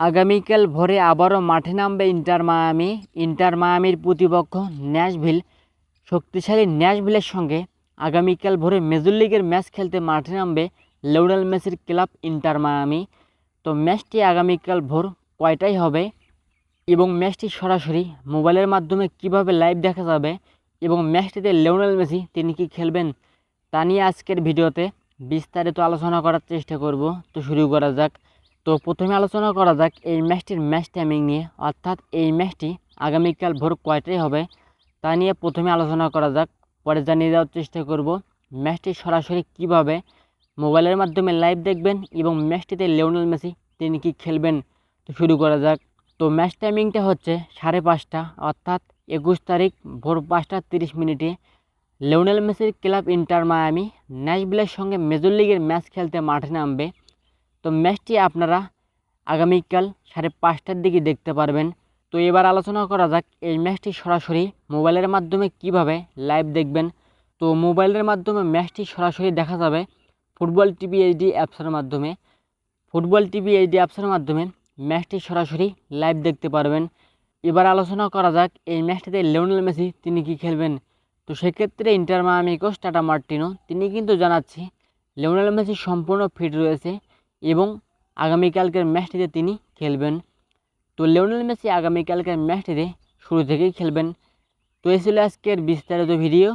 আগামীকাল ভোরে আবারও মাঠে নামবে ইন্টার মায়ামি। ইন্টার মায়ামির প্রতিপক্ষ ন্যাশভিল, শক্তিশালী ন্যাশভিলের সঙ্গে আগামীকাল ভোরে মেজর লিগের ম্যাচ খেলতে মাঠে নামবে লিওনেল মেসির ক্লাব ইন্টার মায়ামি। তো ম্যাচটি আগামীকাল ভোর কয়টায় হবে এবং ম্যাচটি সরাসরি মোবাইলের মাধ্যমে কীভাবে লাইভ দেখা যাবে এবং ম্যাচটিতে লিওনেল মেসি তিনি কি খেলবেন তা নিয়ে আজকের ভিডিওতে বিস্তারিত আলোচনা করার চেষ্টা করব। তো শুরু করা যাক। তো প্রথমে আলোচনা করা যাক এই ম্যাচটির ম্যাচ টাইমিং নিয়ে। অর্থাৎ এই ম্যাচটি আগামীকাল ভোর কয়টায় হবে, তা নিয়ে প্রথমে আলোচনা করা যাক। পরে জানিয়ে দেওয়ার চেষ্টা করব ম্যাচটি সরাসরি কীভাবে মোবাইলের মাধ্যমে লাইভ দেখবেন এবং ম্যাচটিতে লিওনেল মেসি তিনি কি খেলবেন তো শুরু করা যাক। তো ম্যাচ টাইমিংটা হচ্ছে সাড়ে পাঁচটা, অর্থাৎ একুশ তারিখ ভোর পাঁচটা তিরিশ মিনিটে লিওনেল মেসির ক্লাব ইন্টার মায়ামি ন্যাশভিলের সঙ্গে মেজর লিগের ম্যাচ খেলতে মাঠে নামবে। তো ম্যাচটি আপনারা আগামীকাল সাড়ে পাঁচটার দিকে দেখতে পারবেন। তো এবার আলোচনা করা যাক এই ম্যাচটি সরাসরি মোবাইলের মাধ্যমে কীভাবে লাইভ দেখবেন। তো মোবাইলের মাধ্যমে ম্যাচটি সরাসরি দেখা যাবে ফুটবল টিভি এইচডি অ্যাপসের মাধ্যমে। ফুটবল টিভি এইচডি অ্যাপসের মাধ্যমে ম্যাচটি সরাসরি লাইভ দেখতে পারবেন। এবার আলোচনা করা যাক এই ম্যাচটিতে লিওনেল মেসি তিনি কি খেলবেন। তো সেক্ষেত্রে ইন্টার মায়ামি টাটা মার্টিনো, তিনি কিন্তু জানাচ্ছি, লিওনেল মেসি সম্পূর্ণ ফিট রয়েছে। এবং আগামীকালকের ম্যাচটিতে তিনি খেলবেন। তো লিওনেল মেসি আগামীকালকের ম্যাচটিতে শুরু থেকেই খেলবেন। তো এই ছিল আজকের বিস্তারিত ভিডিও।